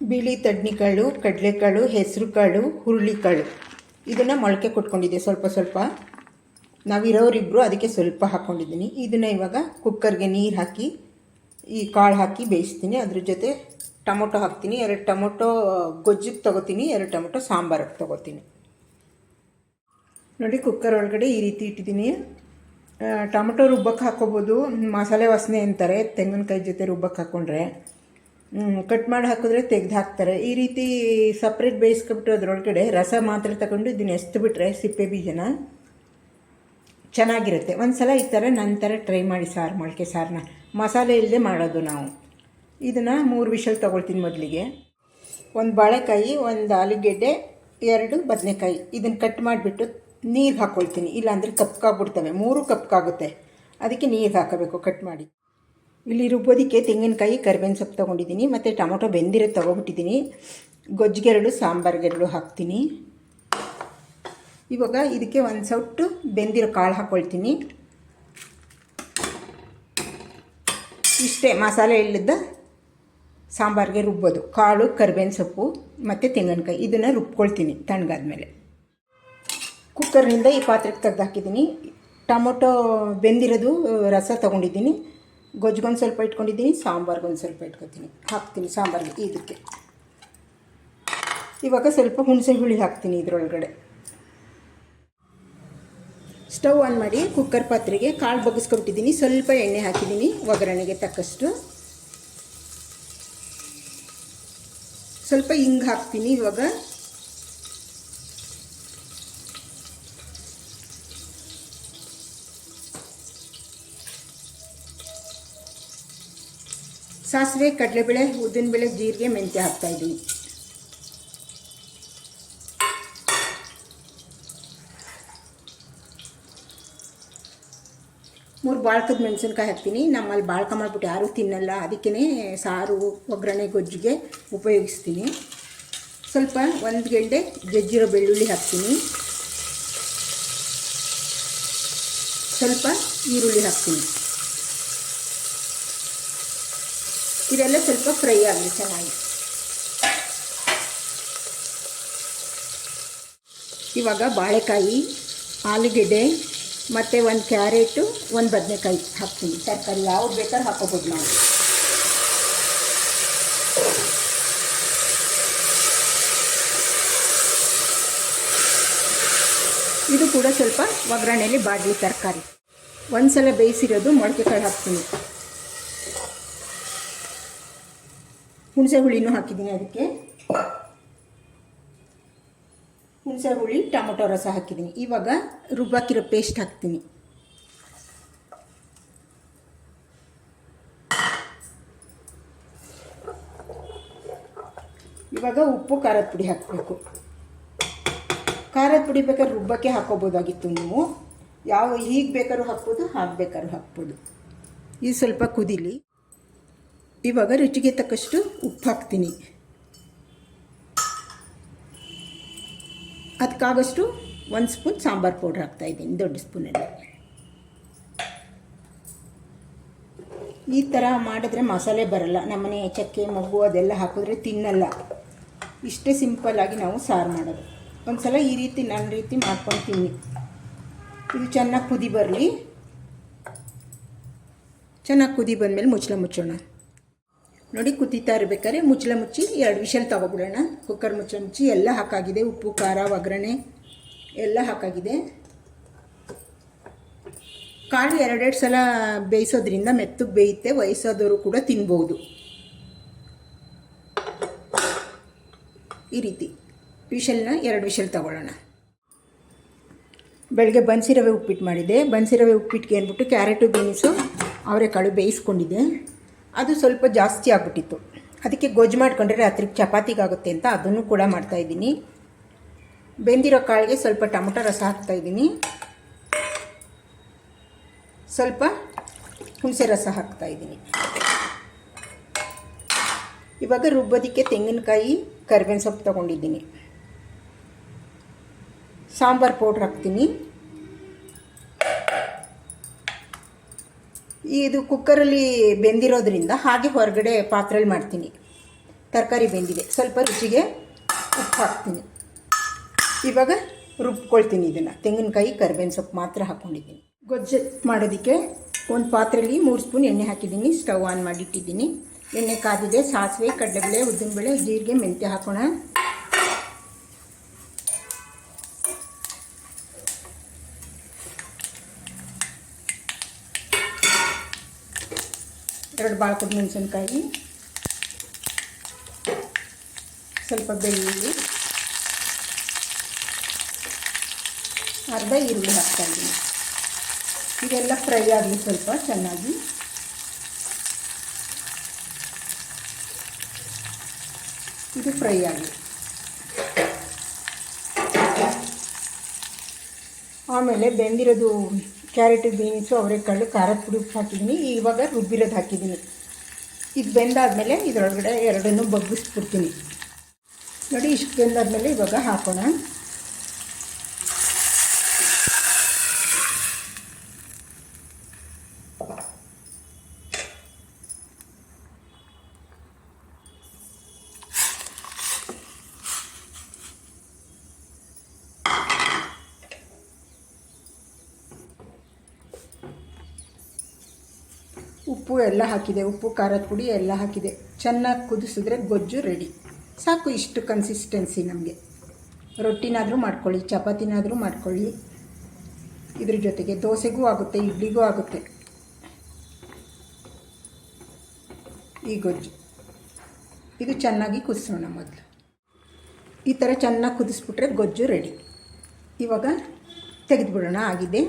ಬಿಳಿ ತಡ್ನಿಕಾಳು ಕಡಲೆಕಾಳು ಹೆಸರು ಕಾಳು ಹುರುಳಿಕಾಳು. ಇದನ್ನು ಮೊಳಕೆ ಕೊಟ್ಕೊಂಡಿದ್ದೆ ಸ್ವಲ್ಪ ಸ್ವಲ್ಪ. ನಾವಿರೋರಿಬ್ಬರು ಅದಕ್ಕೆ ಸ್ವಲ್ಪ ಹಾಕ್ಕೊಂಡಿದ್ದೀನಿ ಇದನ್ನು ಇವಾಗ ಕುಕ್ಕರ್ಗೆ ನೀರು ಹಾಕಿ, ಈ ಕಾಳು ಹಾಕಿ ಬೇಯಿಸ್ತೀನಿ. ಅದ್ರ ಜೊತೆ ಟೊಮೊಟೊ ಹಾಕ್ತೀನಿ. ಎರಡು ಟೊಮೊಟೊ ಗೊಜ್ಜಿಗೆ ತೊಗೋತೀನಿ. ಎರಡು ಟೊಮೊಟೊ ಸಾಂಬಾರಕ್ಕೆ ತೊಗೋತೀನಿ. ನೋಡಿ, ಕುಕ್ಕರ್ ಒಳಗಡೆ ಈ ರೀತಿ ಇಟ್ಟಿದ್ದೀನಿ. ಟೊಮೊಟೊ ರುಬ್ಬಕ್ಕೆ ಹಾಕ್ಕೋಬೋದು ಮಸಾಲೆ ವಾಸನೆ ಅಂತಾರೆ. ತೆಂಗಿನಕಾಯಿ ಜೊತೆ ರುಬ್ಬಕ್ಕೆ ಹಾಕ್ಕೊಂಡ್ರೆ ಕಟ್ ಮಾಡಿ ಹಾಕಿದ್ರೆ ತೆಗೆದು ಹಾಕ್ತಾರೆ. ಈ ರೀತಿ ಸಪ್ರೇಟ್ ಬೇಯಿಸ್ಕೊಬಿಟ್ಟು ಅದರೊಳಗಡೆ ರಸ ಮಾತ್ರ ತಗೊಂಡು ಇದನ್ನ ಎಸ್ತು ಬಿಟ್ರೆ ಸಿಪ್ಪೆ ಬೀಜನ ಚೆನ್ನಾಗಿರುತ್ತೆ. ಒಂದು ಸಲ ಈ ಥರ ನನ್ನ ಥರ ಟ್ರೈ ಮಾಡಿ ಸಾರು ಮೊಳಕೆ ಸಾರನ್ನ ಮಸಾಲೆ ಇಲ್ಲದೆ ಮಾಡೋದು ನಾವು. ಇದನ್ನು ಮೂರು ವಿಷಲ್ ತೊಗೊಳ್ತೀನಿ ಮೊದಲಿಗೆ. ಒಂದು ಬಾಳೆಕಾಯಿ, ಒಂದು ಆಲೂಗೆಡ್ಡೆ, ಎರಡು ಬದನೆಕಾಯಿ. ಇದನ್ನು ಕಟ್ ಮಾಡಿಬಿಟ್ಟು ನೀರು ಹಾಕ್ಕೊಳ್ತೀನಿ ಇಲ್ಲಾಂದರೆ ಕಪ್ಕಾಗ್ಬಿಡ್ತವೆ ಮೂರು ಕಪ್ಕಾಗುತ್ತೆ ಅದಕ್ಕೆ ನೀರು ಹಾಕಬೇಕು ಕಟ್ ಮಾಡಿ. ಇಲ್ಲಿ ರುಬ್ಬೋದಕ್ಕೆ ತೆಂಗಿನಕಾಯಿ ಕರಿಬೇವಿನ ಸೊಪ್ಪು ತೊಗೊಂಡಿದ್ದೀನಿ, ಮತ್ತು ಟೊಮೊಟೊ ಬೆಂದಿರೋದು ತೊಗೊಬಿಟ್ಟಿದ್ದೀನಿ ಗೊಜ್ಜಿಗೆರಳು ಸಾಂಬಾರಿಗೆರಳು ಹಾಕ್ತೀನಿ. ಇವಾಗ ಇದಕ್ಕೆ ಒಂದು ಸೊಟ್ಟು ಬೆಂದಿರೋ ಕಾಳು ಹಾಕ್ಕೊಳ್ತೀನಿ ಇಷ್ಟೇ, ಮಸಾಲೆ ಇಲ್ಲದ ಸಾಂಬಾರಿಗೆ ರುಬ್ಬೋದು. ಕಾಳು, ಕರಿಬೇವಿನ ಸೊಪ್ಪು, ಮತ್ತು ತೆಂಗಿನಕಾಯಿ, ಇದನ್ನು ರುಬ್ಕೊಳ್ತೀನಿ ತಣ್ಣಗಾದ್ಮೇಲೆ. ಕುಕ್ಕರ್ನಿಂದ ಈ ಪಾತ್ರೆಗೆ ತೆಗ್ದು ಹಾಕಿದ್ದೀನಿ. ಟೊಮೊಟೊ ಬೆಂದಿರೋದು, ರಸ ತೊಗೊಂಡಿದ್ದೀನಿ. ಗೊಜ್ಜಿಗೊಂದು ಸ್ವಲ್ಪ ಇಟ್ಕೊಂಡಿದ್ದೀನಿ, ಸಾಂಬಾರ್ಗೊಂದು ಸ್ವಲ್ಪ ಇಟ್ಕೊತೀನಿ. ಹಾಕ್ತೀನಿ ಸಾಂಬಾರಿಗೆ ಇದಕ್ಕೆ. ಇವಾಗ ಸ್ವಲ್ಪ ಹುಣಸೆ ಹುಳಿ ಹಾಕ್ತೀನಿ ಇದರೊಳಗಡೆ. ಸ್ಟವ್ ಆನ್ ಮಾಡಿ ಕುಕ್ಕರ್ ಪಾತ್ರೆಗೆ ಕಾಳು ಬಗ್ಗಿಸ್ಕೊಬಿಟ್ಟಿದ್ದೀನಿ ಸ್ವಲ್ಪ ಎಣ್ಣೆ ಹಾಕಿದ್ದೀನಿ ಒಗ್ಗರಣೆಗೆ ತಕ್ಕಷ್ಟು. ಸ್ವಲ್ಪ ಹಿಂಗೆ ಹಾಕ್ತೀನಿ ಇವಾಗ. ಸಾಸಿವೆ, ಕಡಲೆಬೇಳೆ ಉದ್ದಿನಬೇಳೆ ಜೀರಿಗೆ, ಮೆಂತ್ಯ ಹಾಕ್ತಾ ಇದ್ದೀನಿ. ಮೂರು ಬಾಳ್ಕದ ಮೆಣಸಿನ್ಕಾಯಿ ಹಾಕ್ತೀನಿ. ನಮ್ಮಲ್ಲಿ ಬಾಳ್ಕ ಮಾಡಿಬಿಟ್ಟು ಯಾರೂ ತಿನ್ನಲ್ಲ. ಅದಕ್ಕೇ ಸಾರು, ಒಗ್ಗರಣೆ, ಗೊಜ್ಜಿಗೆ ಉಪಯೋಗಿಸ್ತೀನಿ. ಸ್ವಲ್ಪ ಒಂದು ಗೆಂಡೆ ಜಜ್ಜಿರೋ ಬೆಳ್ಳುಳ್ಳಿ ಹಾಕ್ತೀನಿ. ಸ್ವಲ್ಪ ಈರುಳ್ಳಿ ಹಾಕ್ತೀನಿ. ಇದೆಲ್ಲ ಸ್ವಲ್ಪ ಫ್ರೈ ಆಗಲಿ ಚೆನ್ನಾಗಿ. ಇವಾಗ ಬಾಳೆಕಾಯಿ, ಆಲೂಗೆಡ್ಡೆ ಮತ್ತು ಒಂದು ಕ್ಯಾರೆಟು, ಒಂದು ಬದನೆಕಾಯಿ ಹಾಕ್ತೀನಿ. ತರಕಾರಿ ಯಾವ್ದು ಬೇಕಾದ್ರೂ ಹಾಕೋಬೋದು ನಾವು. ಇದು ಕೂಡ ಸ್ವಲ್ಪ ಒಗ್ಗರಣೆಯಲ್ಲಿ ಬಾಡಲಿ ತರಕಾರಿ. ಒಂದು ಸಲ ಬೇಯಿಸಿರೋದು ಮೊಳಕೆ ಕಾಳು ಹಾಕ್ತೀನಿ. ಹುಣಸೆ ಹುಳಿನೂ ಹಾಕಿದ್ದೀನಿ ಅದಕ್ಕೆ. ಹುಣಸೆ ಹುಳಿ, ಟೊಮೊಟೊ ರಸ ಹಾಕಿದ್ದೀನಿ. ಇವಾಗ ರುಬ್ಬಾಕಿರೋ ಪೇಸ್ಟ್ ಹಾಕ್ತೀನಿ. ಇವಾಗ ಉಪ್ಪು, ಖಾರದ ಪುಡಿ ಹಾಕಬೇಕು. ಖಾರದ ಪುಡಿ ಬೇಕಾದ್ರೆ ರುಬ್ಬಕ್ಕೆ ಹಾಕೋಬೋದಾಗಿತ್ತು ನೀವು. ಯಾವ, ಹೀಗೆ ಬೇಕಾದ್ರೂ ಹಾಕ್ಬೋದು, ಹಾಗೆ ಬೇಕಾದ್ರೂ ಹಾಕ್ಬೋದು. ಇದು ಸ್ವಲ್ಪ ಕುದೀಲಿ. ಇವಾಗ ರುಚಿಗೆ ತಕ್ಕಷ್ಟು ಉಪ್ಪು ಹಾಕ್ತೀನಿ. ಅದಕ್ಕಾಗಷ್ಟು ಒಂದು ಸ್ಪೂನ್ ಸಾಂಬಾರು ಪೌಡ್ರ್ ಹಾಕ್ತಾಯಿದ್ದೀನಿ ದೊಡ್ಡ ಸ್ಪೂನಲ್ಲಿ. ಈ ಥರ ಮಾಡಿದ್ರೆ ಮಸಾಲೆ ಬರಲ್ಲ. ನಮ್ಮನೆ ಚಕ್ಕೆ, ಮಗು ಅದೆಲ್ಲ ಹಾಕಿದ್ರೆ ತಿನ್ನಲ್ಲ. ಇಷ್ಟೇ ಸಿಂಪಲ್ಲಾಗಿ ನಾವು ಸಾರು ಮಾಡೋದು. ಒಂದು ಸಲ ಈ ರೀತಿ ನನ್ನ ರೀತಿ ಮಾಡ್ಕೊಂಡು ತಿನ್ನಿ. ಇದು ಚೆನ್ನಾಗಿ ಕುದಿ ಬರಲಿ. ಚೆನ್ನಾಗಿ ಕುದಿ ಬಂದಮೇಲೆ ಮುಚ್ಚಳ ಮುಚ್ಚೋಣ. ನೋಡಿ ಕುದೀತಾ ಇರ್ಬೇಕಾದ್ರೆ ಮುಚ್ಚಳ ಮುಚ್ಚಿ ಎರಡು ವಿಷಲ್ ತೊಗೊಬಿಡೋಣ. ಕುಕ್ಕರ್ ಮುಚ್ಚಳ ಮುಚ್ಚಿ ಎಲ್ಲ ಹಾಕಾಗಿದೆ. ಉಪ್ಪು, ಖಾರ, ಒಗ್ಗರಣೆ ಎಲ್ಲ ಹಾಕಾಗಿದೆ. ಕಾಳು ಎರಡೆರಡು ಸಲ ಬೇಯಿಸೋದ್ರಿಂದ ಮೆತ್ತಗೆ ಬೇಯುತ್ತೆ. ವಯಸ್ಸಾದವರು ಕೂಡ ತಿನ್ಬೋದು. ಈ ರೀತಿ ವಿಷಲ್ನ ಎರಡು ವಿಷಲ್ ತಗೊಳ್ಳೋಣ. ಬೆಳಗ್ಗೆ ಬನ್ಸಿ ರವೆ ಉಪ್ಪಿಟ್ಟು ಮಾಡಿದೆ ಬನ್ಸಿ ರವೆ ಉಪ್ಪಿಟ್ಟಿಗೆ ಅಂದ್ಬಿಟ್ಟು ಕ್ಯಾರೆಟು ಬೀನ್ಸು, ಅವರೆಕಾಳು ಬೇಯಿಸ್ಕೊಂಡಿದ್ದೆ. ಅದು ಸ್ವಲ್ಪ ಜಾಸ್ತಿ ಆಗ್ಬಿಟ್ಟಿತ್ತು. ಅದಕ್ಕೆ ಗೊಜ್ಜು ಮಾಡ್ಕೊಂಡ್ರೆ ರಾತ್ರಿಗೆ ಚಪಾತಿಗಾಗುತ್ತೆ ಅಂತ ಅದನ್ನು ಕೂಡ ಮಾಡ್ತಾಯಿದ್ದೀನಿ ಬೆಂದಿರೋ ಕಾಳಿಗೆ ಸ್ವಲ್ಪ ಟೊಮೊಟೊ ರಸ ಹಾಕ್ತಾಯಿದ್ದೀನಿ ಸ್ವಲ್ಪ ಹುಣಸೆ ರಸ ಹಾಕ್ತಾಯಿದ್ದೀನಿ ಇವಾಗ ರುಬ್ಬೋದಕ್ಕೆ ತೆಂಗಿನಕಾಯಿ, ಕರಿಬೇವಿನ ಸೊಪ್ಪು ತೊಗೊಂಡಿದ್ದೀನಿ. ಸಾಂಬಾರು ಪೌಡ್ರ್ ಹಾಕ್ತೀನಿ. ಇದು ಕುಕ್ಕರಲ್ಲಿ ಬೆಂದಿರೋದ್ರಿಂದ ಹಾಗೆ ಹೊರಗಡೆ ಪಾತ್ರೆಯಲ್ಲಿ ಮಾಡ್ತೀನಿ. ತರಕಾರಿ ಬೆಂದಿದೆ. ಸ್ವಲ್ಪ ರುಚಿಗೆ ಉಪ್ಪು ಹಾಕ್ತೀನಿ. ಇವಾಗ ರುಬ್ಕೊಳ್ತೀನಿ ಇದನ್ನು. ತೆಂಗಿನಕಾಯಿ, ಕರಿಬೇವಿನ ಸೊಪ್ಪು ಮಾತ್ರ ಹಾಕ್ಕೊಂಡಿದ್ದೀನಿ ಗೊಜ್ಜು ಮಾಡೋದಕ್ಕೆ ಒಂದು ಪಾತ್ರೆಯಲ್ಲಿ ಮೂರು ಸ್ಪೂನ್ ಎಣ್ಣೆ ಹಾಕಿದ್ದೀನಿ. ಸ್ಟವ್ ಆನ್ ಮಾಡಿಟ್ಟಿದ್ದೀನಿ ಎಣ್ಣೆ ಕಾದಿದೆ. ಸಾಸಿವೆ, ಕಡಲೆಬೇಳೆ, ಉದ್ದಿನಬೇಳೆ, ಜೀರಿಗೆ, ಮೆಂತ್ಯ ಹಾಕೋಣ. ಎರಡು ಬಾಳ್ಕದ ಮೆಣಸಿನ್ಕಾಯಿ, ಸ್ವಲ್ಪ ಬೆಳ್ಳುಳ್ಳಿ, ಅರ್ಧ ಈರುಳ್ಳಿ ಹಾಕ್ತಾ ಇದ್ದೀನಿ. ಇದೆಲ್ಲ ಫ್ರೈ ಆಗಲಿ ಸ್ವಲ್ಪ ಚೆನ್ನಾಗಿ. ಇದು ಫ್ರೈ ಆಗಲಿ. ಆಮೇಲೆ ಬೆಂದಿರೋದು ಕ್ಯಾರೆಟ್ ಬೀನ್ಸು ಅವರೆಕಾಳು, ಖಾರದ ಪುಡಿ ಉಪ್ಪು ಹಾಕಿದ್ದೀನಿ. ಇವಾಗ ರುಬ್ಬಿರೋದು ಹಾಕಿದ್ದೀನಿ. ಇದು ಬೆಂದಾದಮೇಲೆ ಇದರೊಳಗಡೆ ಎರಡನ್ನೂ ಬಗ್ಗಿಸ್ಬಿಡ್ತೀನಿ. ನೋಡಿ, ಇಷ್ಟು ಬೆಂದಾದಮೇಲೆ ಇವಾಗ ಹಾಕೋಣ. ಉಪ್ಪು ಎಲ್ಲ ಹಾಕಿದೆ. ಉಪ್ಪು, ಖಾರದ ಪುಡಿ ಎಲ್ಲ ಹಾಕಿದೆ. ಚೆನ್ನಾಗಿ ಕುದಿಸಿದ್ರೆ ಗೊಜ್ಜು ರೆಡಿ ಸಾಕು ಇಷ್ಟು ಕನ್ಸಿಸ್ಟೆನ್ಸಿ ನಮಗೆ. ರೊಟ್ಟಿನಾದರೂ ಮಾಡ್ಕೊಳ್ಳಿ, ಚಪಾತಿನಾದರೂ ಮಾಡ್ಕೊಳ್ಳಿ. ಇದ್ರ ಜೊತೆಗೆ ದೋಸೆಗೂ ಆಗುತ್ತೆ, ಇಡ್ಲಿಗೂ ಆಗುತ್ತೆ. ಈ ಗೊಜ್ಜು. ಇದು ಚೆನ್ನಾಗಿ ಕುದಿಸೋಣ ಮೊದಲು. ಈ ಥರ ಚೆನ್ನಾಗಿ ಕುದಿಸ್ಬಿಟ್ರೆ ಗೊಜ್ಜು ರೆಡಿ ಇವಾಗ ತೆಗೆದುಬಿಡೋಣ, ಆಗಿದೆ.